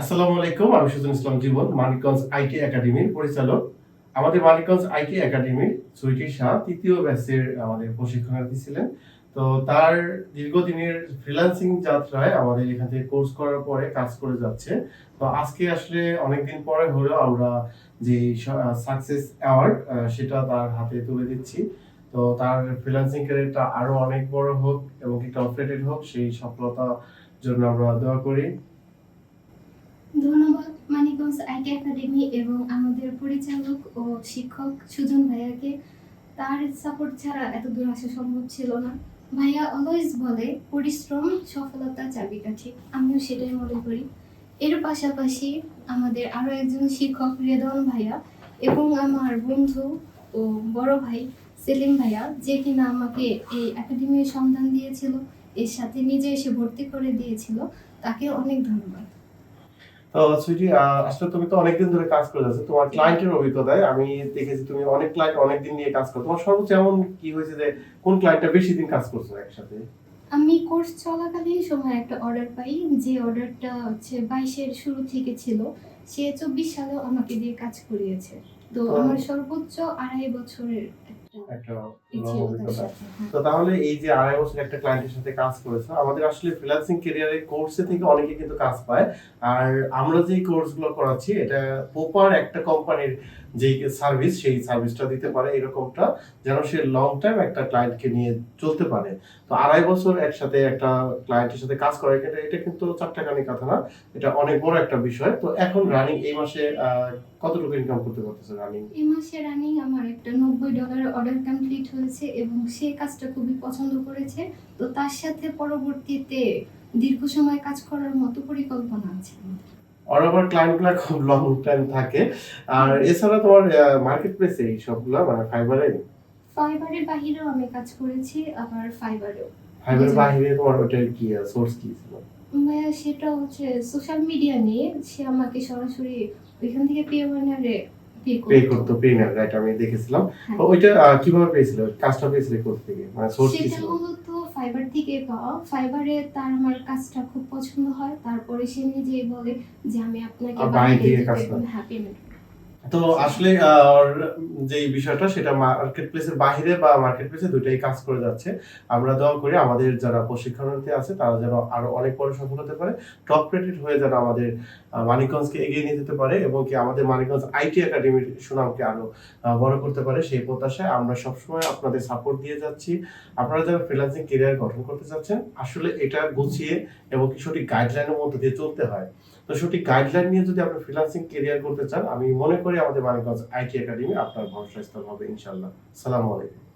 আসসালামু আলাইকুম, আমি সুজন ইসলাম জীবন, মানিকগঞ্জ আইটি একাডেমির পরিচালক। আমাদের মানিকগঞ্জ আইটি একাডেমির সুইটি শাহ, তৃতীয় ব্যাচের আমাদের প্রশিক্ষণার্থী ছিলেন। তো তার দীর্ঘদিনের ফ্রিল্যান্সিং যাত্রায় আমাদের এখান থেকে কোর্স করার পরে কাজ করে যাচ্ছে। তো আজকে আসলে অনেকদিন পরে হলেও আমরা যে সাকসেস অ্যাওয়ার্ড সেটা তার হাতে তুলে দিচ্ছি। তো তার ফ্রিল্যান্সিং ক্যারিয়ারটা আরও অনেক বড় হোক এবং কি কমপ্লিটেড হোক, সেই সফলতার জন্য আমরা দোয়া করি। ধন্যবাদ মানিকগঞ্জ আইটি একাডেমি এবং আমাদের পরিচালক ও শিক্ষক সুজন ভাইয়াকে। তার সাপোর্ট ছাড়া এত দূর আসা সম্ভব ছিল না। ভাইয়া অলওয়েজ বলে, পরিশ্রম, সফলতা চাবিকাঠি। আমিও সেটাই মনে করি। এর পাশাপাশি আমাদের আরও একজন শিক্ষক রেদন ভাইয়া এবং আমার বন্ধু ও বড় ভাই সেলিম ভাইয়া, যে কিনা আমাকে এই একাডেমির সন্ধান দিয়েছিল, এর সাথে নিজে এসে ভর্তি করে দিয়েছিল, তাকে অনেক ধন্যবাদ। তো সুইটি আসলে তুমি তো অনেকদিন ধরে কাজ করে যাচ্ছ তোমার ক্লায়েন্টের অভিজ্ঞতায় আমি দেখেছি তুমি অনেক ক্লায়েন্ট অনেকদিন নিয়ে কাজ করো তোমার সর্বোচ্চ এমন কি হয়েছে যে কোন ক্লায়েন্টটা বেশি দিন কাজ করছ একসাথে? আমি কোর্স চলাকালীন সময় একটা অর্ডার পাই যে অর্ডারটা হচ্ছে বাইশের শুরু থেকে ছিল সে চব্বিশ সালেও আমাকে দিয়ে কাজ করিয়েছে। তো তো- আমার সর্বোচ্চ আড়াই বছরের একটা অভিজ্ঞতা। তো তাহলে এই যে আড়াই বছর একটা ক্লায়েন্টের সাথে কাজ করেছ আমাদের আসলে ফ্রিল্যান্সিং ক্যারিয়ারের কোর্সে থেকে অনেকে কিন্তু কাজ পায়। আর আমরা যে কোর্সগুলো করাচ্ছি এটা প্রপার একটা কোম্পানির যে সার্ভিস সেই সার্ভিসটা দিতে পারে এরকমটা যেন সে লং টাইম একটা ক্লায়েন্টকে নিয়ে চলতে পারে। তো আড়াই বছর একসাথে একটা ক্লায়েন্টের সাথে কাজ করা এটা এটা কিন্তু চারটাখানি কথা না এটা অনেক বড় একটা বিষয়। তো এখন রানিং এই মাসে কতটুকু ইনকাম করতে পারতেছে রানিং এই মাসে রানিং আমার একটা নব্বই ডলারের অর্ডার কমপ্লিট হয়েছে এবং সে কাজটা খুবই পছন্দ করেছে তো তার সাথে পরবর্তীতে দীর্ঘ সময় কাজ করার মতো পরিকল্পনা আছে আমার। আর আমার ক্লায়েন্টগুলো খুব লং টাইম থাকে আর এছাড়া তোমার মার্কেট প্লেসে এই সবগুলো মানে ফাইবারে ফাইবারের বাহিরেও আমি কাজ করেছি আবার ফাইবারেও ফাইবারের জি। বাইরে তোমার ওটার কি সোর্স কি ছিল সেটা হচ্ছে সোশ্যাল মিডিয়া নিয়ে সে আমাকে সরাসরি ওইখান থেকে পে ওয়ানারে পে করতো। পে না রাইট আমি দেখেছিলাম। হ্যাঁ। ওইটা কীভাবে পেয়েছিল? কাজটা পেয়েছিল কোথা থেকে? মানে সোর্স কি ছিল? মূলত ফাইবার থেকে পাওয়া। ফাইবারে তার আমার কাজটা খুব পছন্দ হয়। তারপরে সে নিজেই বলে যে আমি আপনাকে বাইরে থেকে কাজ। হ্যাঁ পেমেন্ট তো আসলে যে বিষয়টা, সেটা মার্কেট প্লেসের বাইরে বা মার্কেট প্লেসে দুটাই কাজ করে যাচ্ছে। আমরা দোয়া করি আমাদের যারা প্রশিক্ষণার্থী আছে, তারা যেন আরও অনেক বড় সফল হতে পারে। টপ রেটেড হয়ে যেন আমাদের মানিকগঞ্জকে এগিয়ে নিয়ে যেতে পারে এবং কি আমাদের মানিকগঞ্জ আইটি একাডেমির সুনামকে আরও বড় করতে পারে। সেই প্রত্যাশায় আমরা সবসময় আপনাদের সাপোর্ট দিয়ে যাচ্ছি। আপনারা যারা ফ্রিল্যান্সিং কেরিয়ার গঠন করতে চাচ্ছেন, আসলে এটা গুছিয়ে এবং কি সঠিক গাইডলাইনের মধ্যে দিয়ে চলতে হয়। তো সঠিক গাইডলাইন নিয়ে যদি আপনি ফ্রিলান্সিং কেরিয়ার করতে চান, আমি মনে করি আমাদের মানিকগঞ্জ আইটি একাডেমি আপনার ভরসা স্থল হবে ইনশাল্লাহ সালামু আলাইকুম।